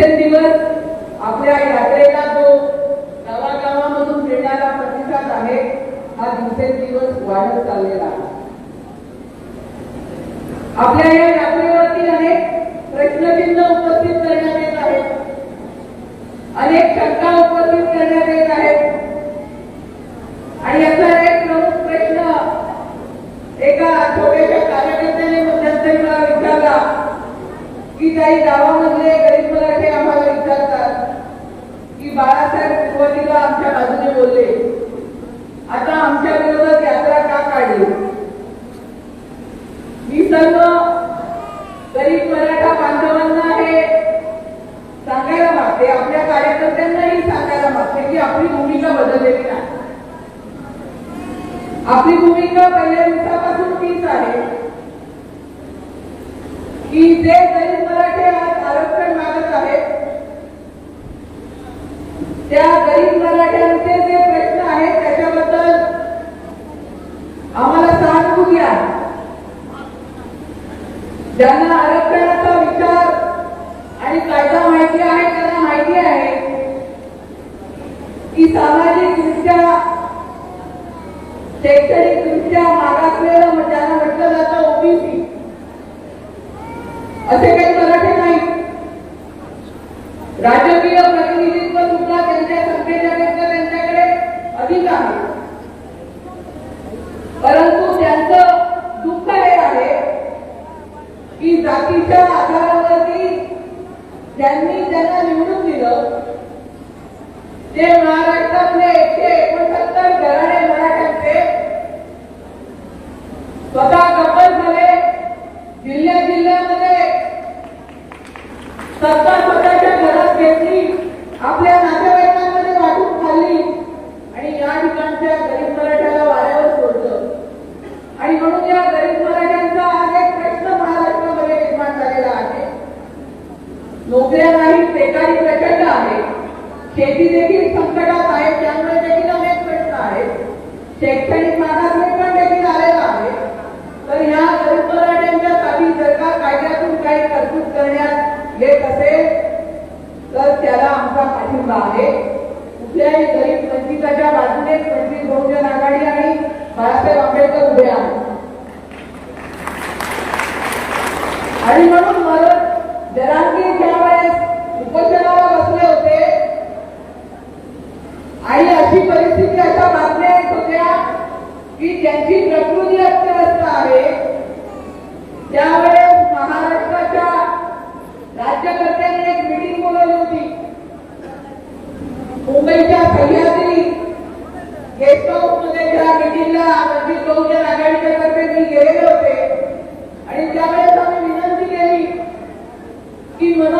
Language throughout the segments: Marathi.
दिवसेंदिवस आपल्या यात्रेला जो गावागावामधून मिळणारा प्रतिसाद आहे हा दिवसेंदिवस वाढत चाललेला आहे. आपल्या या यात्रेवरती अनेक प्रश्नचिन्ह उपस्थित करण्यात येत आहेत. अनेक शंका उपस्थित करण्यात येत आहेत. आणि याचा एक प्रमुख प्रश्न एका छोट्याशा कार्यकर्त्याने मध्यंतरी मला विचारला. की काही गावामधले गरीब मराठी आम्हाला विचारतात की बाळासाहेब सुरुवातीला आमच्या बाजूने बोलले आता आमच्या विरोधात यात्रा का काढली? मी सर्व गरीब मराठा बांधवांना हे सांगायला मागते आपल्या कार्यकर्त्यांनाही सांगायला मागते की आपली भूमिका बदललेली नाही. आपली भूमिका पहिल्या दिवसापासून तीच आहे. की जे दलित मराठे आज आरक्षण मागत आहेत त्या गरीब मराठ्यांचे जे प्रश्न आहेत त्याच्याबद्दल आम्हाला सहानुभूती आहे ज्यांना आरक्षणाचा विचार आणि कायदा माहिती आहे त्यांना माहिती आहे की सामाजिक दृष्ट्या शैक्षणिक दृष्ट्या मागासलेलं म्हणजे ज्यांना म्हटलं जातं ओबीसी असे काही मराठी नाही राजकीय प्रतिनिधित्व सुद्धा त्यांच्या संख्येच्यापेक्षा त्यांच्याकडे अधिक आहे परंतु त्यांचं दुःख हे आहे की जातीच्या आधारावरती ज्यांनी त्यांना निवडून दिलं ते महाराष्ट्रातले एकशे एकोणसत्तर घराणे मराठ्यांचे स्वतः कपल झाले जिल्ह्या जिल्ह्यामध्ये सत्ता स्वतःच्या घरात घेतली आपल्या नातेवाईकांमध्ये वाटून खाल्ली आणि या ठिकाणच्या गरीब मराठ्याला वाऱ्यावर सोडलं आणि म्हणून या गरीब मराठ्यांचा आज एक प्रश्न महाराष्ट्रामध्ये निर्माण झालेला आहे नोकऱ्या नाही बेकारी प्रचंड आहे शेती देखील संकटात आहे त्यामुळे देखील अनेक प्रश्न आहेत शैक्षणिक मागासले पण देखील आलेला आहे. तर ह्या गरीब मराठ्यांच्या साठी जर का कायद्यातून काही तरतूद करण्यात येत असेल तर त्याला आमचा पाठिंबा आहे. कुठल्याही गरीब वंचिताच्या बाजूने वंचित बहुजन आघाडी आणि बाळासाहेब आंबेडकर उभे आहेत. आणि म्हणून मला जरांगी ज्या वेळेस उपोषणाला बसले होते आणि अशी परिस्थिती अशा बातम्या येत होत्या की त्यांची प्रकृती अत्यवस्थ आहे त्यावेळेस महाराष्ट्राच्या राज्यकर्त्यांनी एक मिटिंग बोलवली होती मुंबईच्या सह्याद्री गेस्ट हाऊसमध्ये त्या मिटिंगला वंचित बहुजन आघाडीच्या तर्फे मी गेलेले होते आणि त्यावेळेस आम्ही विनंती केली की मनोज जराकेंचं जीव वाचला पाहिजे ते गरिबांसाठी लढत आहे त्यांचा जीव वाचवायला पाहिजे याच्यामध्ये मध्यस्थी करा याच्यामध्ये तोडगा काढा आणि ही विनंती वंचित बहुजन आघाडीने केली होती. आजही आमची भूमिका तीच आहे परंतु आम्ही हे सांगत असताना आम्ही सातत्याने हे देखील स्पष्ट केलेलं आहे की या ठिकाणी जो ओबीसी आहे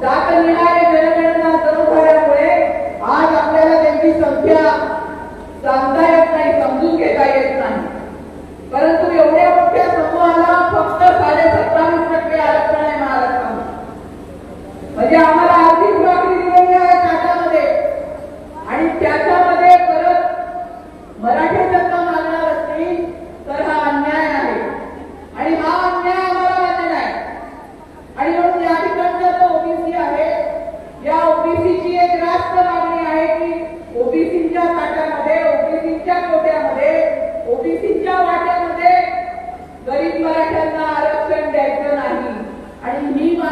जात बावन्न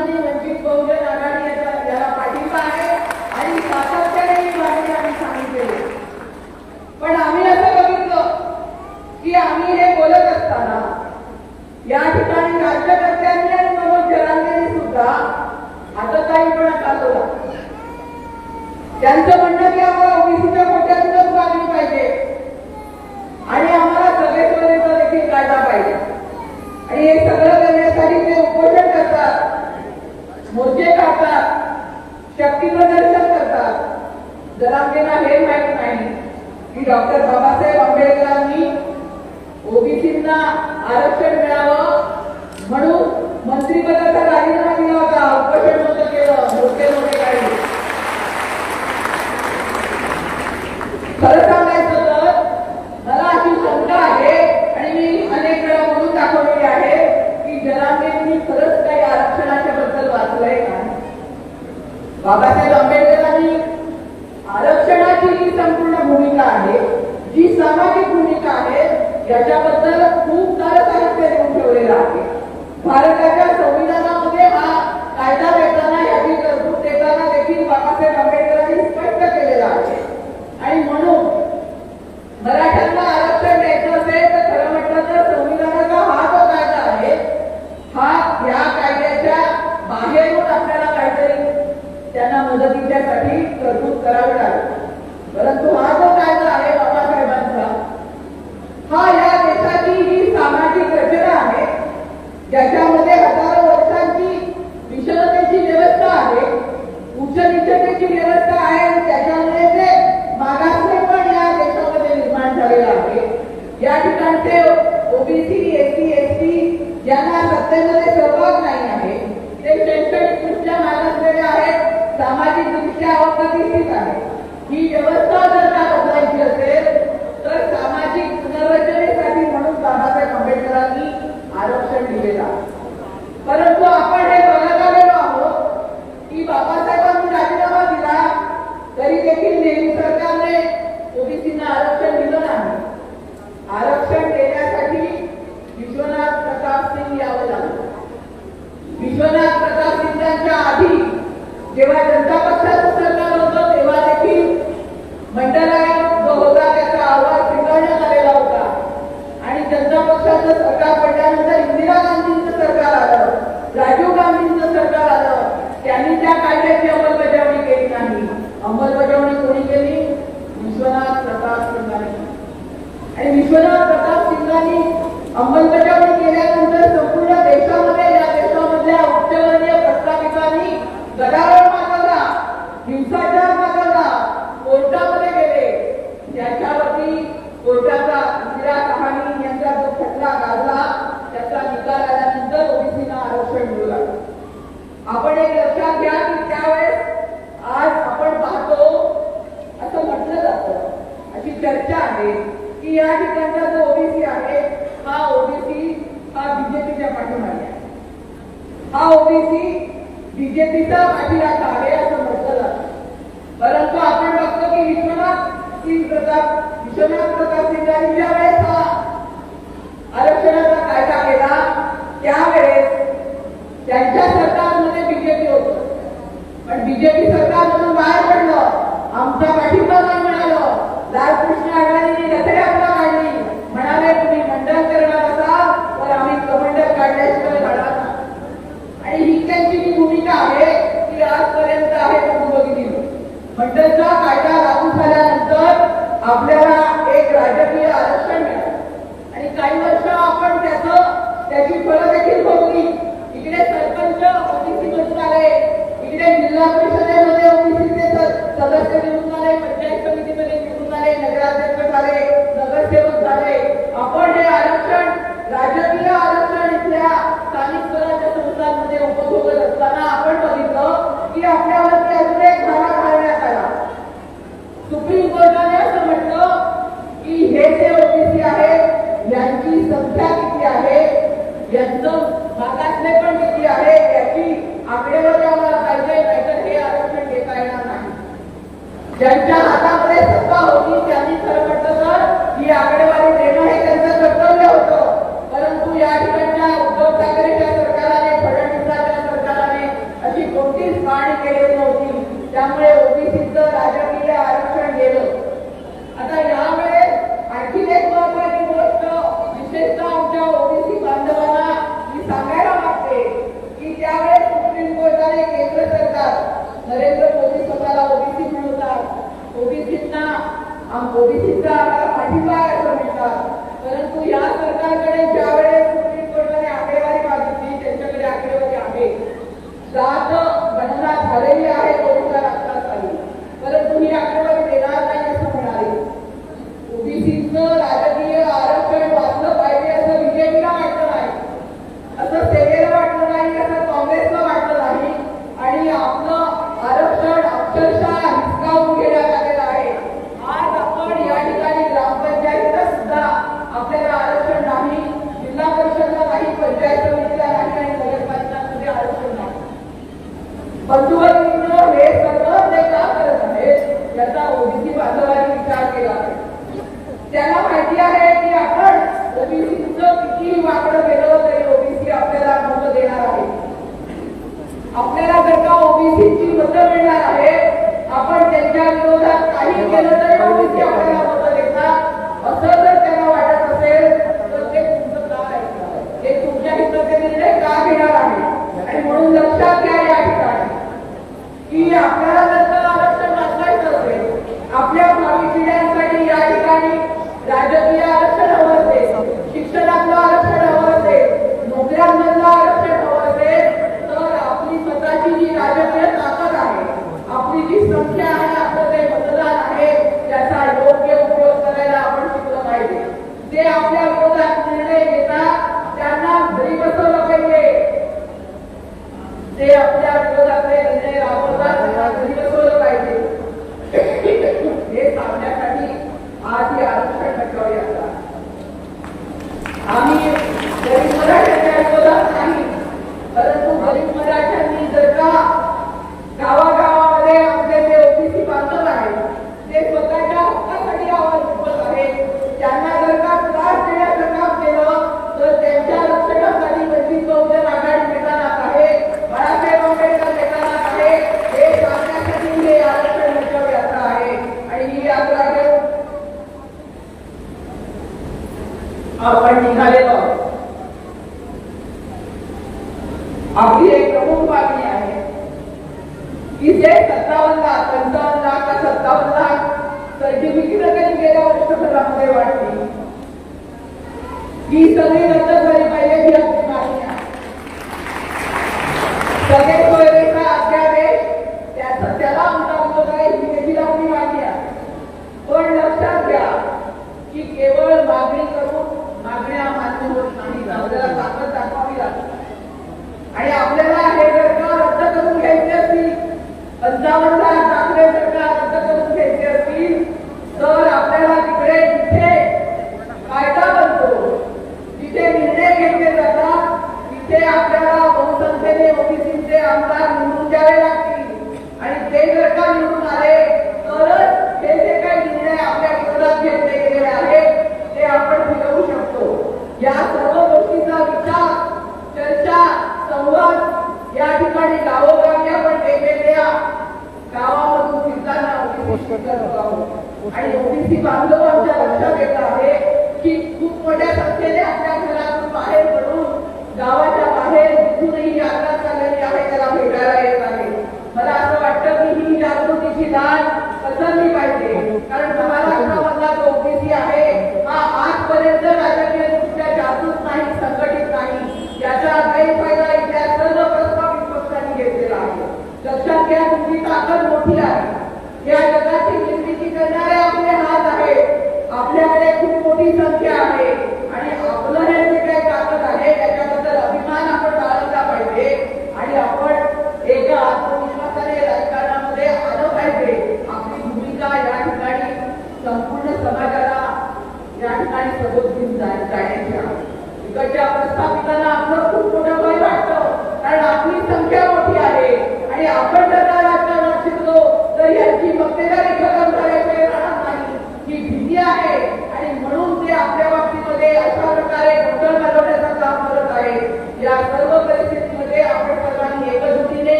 आणि पण आम्ही असं बघितलं की आम्ही हे बोलत असताना या ठिकाणी राज्यकर्त्यांनी आणि मनोज सुद्धा आता काही पण चालवला. त्यांचं म्हणणं की आम्हाला ओबीसीच्या कोट्यांचंच मागणी पाहिजे. आणि आम्हाला सगळे देखील कायदा पाहिजे. आणि हे सगळं करण्यासाठी ते की डॉक्टर बाबासाहेब आंबेडकरांनी ओबीसींना आरक्षण मिळावं म्हणून मंत्रिपदाचा राजीनामा दिला होता. उपोषण बंद केलं. मोठे मोठे काही. खरं सांगायचं तर मला अशी शंका आहे आणि मी अनेक वेळा म्हणून दाखवलेली आहे की जरांगेंनी खरंच काही आरक्षणाच्या बद्दल वाचलंय का? बाबासाहेब आंबेडकरांनी आरक्षणाची जी संपूर्ण भूमिका आहे जी सामाजिक भूमिका त्याच्याबद्दल याच्याबद्दल खूप सारं साहित्य लिहून ठेवलेलं आहे. भारताच्या संविधानामध्ये हा कायदा देताना याची तरतूद देताना देखील बाबासाहेब आंबेडकरांनी स्पष्ट केलेला आहे. आणि म्हणून मराठ्यांना आरक्षण द्यायचं असेल तर खरं म्हटलं तर संविधानाचा हा जो कायदा आहे हा या कायद्याच्या बाहेरून आपल्याला काहीतरी त्यांना मदतीच्यासाठी तरतूद करावी लागेल. परंतु हा जो कायदा आहे बाबासाहेबांचा हा या देशाची ही सामाजिक रचना आहे ज्याच्यामध्ये हजारो वर्षांची विषमतेची व्यवस्था आहे उच्च निचतेची व्यवस्था आहे आणि त्याच्यामुळे जे मागासले पण या देशामध्ये निर्माण झालेलं आहे या ठिकाणचे ओबीसी एससी एसटी यांना सत्तेमध्ये सहभाग नाही आहे ते शैक्षणिक दृष्ट्या मागासलेले आहेत सामाजिक दृष्ट्या अपप्रतिष्ठित आहे ही व्यवस्था जर का बदलायची असेल तर सामाजिक पुनर्रचनेसाठी म्हणून बाबासाहेब आंबेडकरांनी आरक्षण दिलेलं आहे परंतु आपण हे बघत आलेलो आहोत की बाबासाहेबांनी राजीनामा दिला तरी देखील नेहरू सरकारने ओबीसींना आरक्षण दिलं नाही आरक्षण देण्यासाठी विश्वनाथ प्रताप सिंग यावं लागलं विश्वनाथ प्रताप सिंगांच्या आधी जेव्हा जनता पक्षाचं सरकार होतं तेव्हा देखील मंडल आयोग जो होता त्याचा अहवाल स्वीकारण्यात आलेला होता आणि जनता पक्षाचं सरकार पडल्यानंतर इंदिरा गांधींचं सरकार आलं राजीव गांधींचं सरकार आलं त्यांनी त्या कायद्याची अंमलबजावणी केली नाही. अंमलबजावणी कोणी केली? विश्वनाथ प्रताप सिंगाने आणि विश्वनाथ प्रताप सिंगाने अंमलबजावणी केल्यानंतर संपूर्ण देशामध्ये या देशामधल्या उच्चवर्णीय प्रस्थापितांनी गदारोळ मागवला हिंसाचार मागवला कोर्टामध्ये गेले याच्यावरती कोर्टाचा इंदिरा कहाणी यांचा जो खटला गाजला त्याचा निकाल आल्यानंतर ओबीसीना आरक्षण मिळू लागलं आपण एक लक्षात घ्या की त्यावेळेस आज आपण पाहतो असं म्हटलं जातं अशी चर्चा आहे की या ठिकाणचा जो ओबीसी आहे हा ओबीसी हा बीजेपीच्या पाठीमागे आहे हा ओबीसी बीजेपीचा पाठीराखा आहे असं म्हटलं जातं परंतु आपण बघतो की विश्वनाथ सिंग प्रताप विश्वनाथ प्रताप सिंग यांनी ज्या वेळेस हा आरक्षणाचा कायदा केला त्यावेळेस त्यांच्या सरकारमध्ये बीजेपी होतं बीजेपी सरकार म्हणून बाहेर पडलं. आमचा पाठिंबा नाही मिळालं. लालकृष्ण आघाडीने रथयात्रा काढली. म्हणाले तुम्ही मंडळ करणार असाल तर आम्ही कमंडल काढल्याशिवाय घडणार आणि ही त्यांची जी भूमिका आहे ती आजपर्यंत आहे म्हणून बघितली. मंडळचा कायदा लागू झाल्यानंतर आपल्याला एक राजकीय आरक्षण मिळालं. आणि काही वर्ष आपण त्याचं त्याची फळं देखील भोगली इकडे सरपंच ओबीसी मंत्रालय आले जिल्हा परिषदेमध्ये ओबीसीचे सदस्य निवडून आले पंचायत समितीमध्ये निवडून आले नगराध्यक्ष झाले नगरसेवक झाले. आपण हे आरक्षण राजकीय आरक्षण इथल्या स्थानिक स्वराज्य संस्थांमध्ये उपभोगत असताना आपण बघितलं की आपल्यावरती अजून एक धारा घालण्यात आला. सुप्रीम कोर्टाने असं म्हटलं की हे जे ओबीसी आहे यांची संख्या किती आहे? यांचं मागासले पण किती आहे? याची आकडेवारी ಯಾಕೆ बंधुवर हे करत ओबीसी विचार केला. माहिती आहे की आपण ओबीसीचं किती वाकडं केलं तरी ओबीसी आपल्याला मत देणार आहे. आपल्याला जर का ओबीसीची मतं मिळणार आहे आपण त्यांच्या विरोधात काही केलं तर ओबीसी आपल्याला Obrigado. Israel आणि ओबीसी बांधव आमच्या लक्षात येत आहे की खूप मोठ्या संख्येने आपल्या घरातून बाहेर पडून गावाच्या बाहेर जिथूनही यात्रा चाललेली आहे त्याला भेटायला येत आहे. मला असं वाटतं की ही जागृतीची लाट पसरली पाहिजे. कारण महाराष्ट्रामधला जो ओबीसी आहे हा आजपर्यंत राजकीय दृष्ट्या जागृत नाही संघटित नाही. याचा गैरफायदा इथल्या सर्व प्रस्तावित पक्षांनी घेतलेला आहे. लक्षात घ्या तुमची ताकद मोठी आहे. या जगाची निर्मिती करणारे आपले हात आहेत. आपल्याकडे खूप मोठी संख्या आहे. आणि आपलं हे जे काही ताकद आहे त्याच्याबद्दल अभिमान आपण बाळगला पाहिजे. आणि आपण एका आत्मविश्वासाने राजकारणामध्ये आलं पाहिजे. आपली भूमिका या ठिकाणी संपूर्ण समाजाला या ठिकाणी सबोध घेऊन जाण्याची आहे. तिकडच्या प्रस्थापितांना आपलं खूप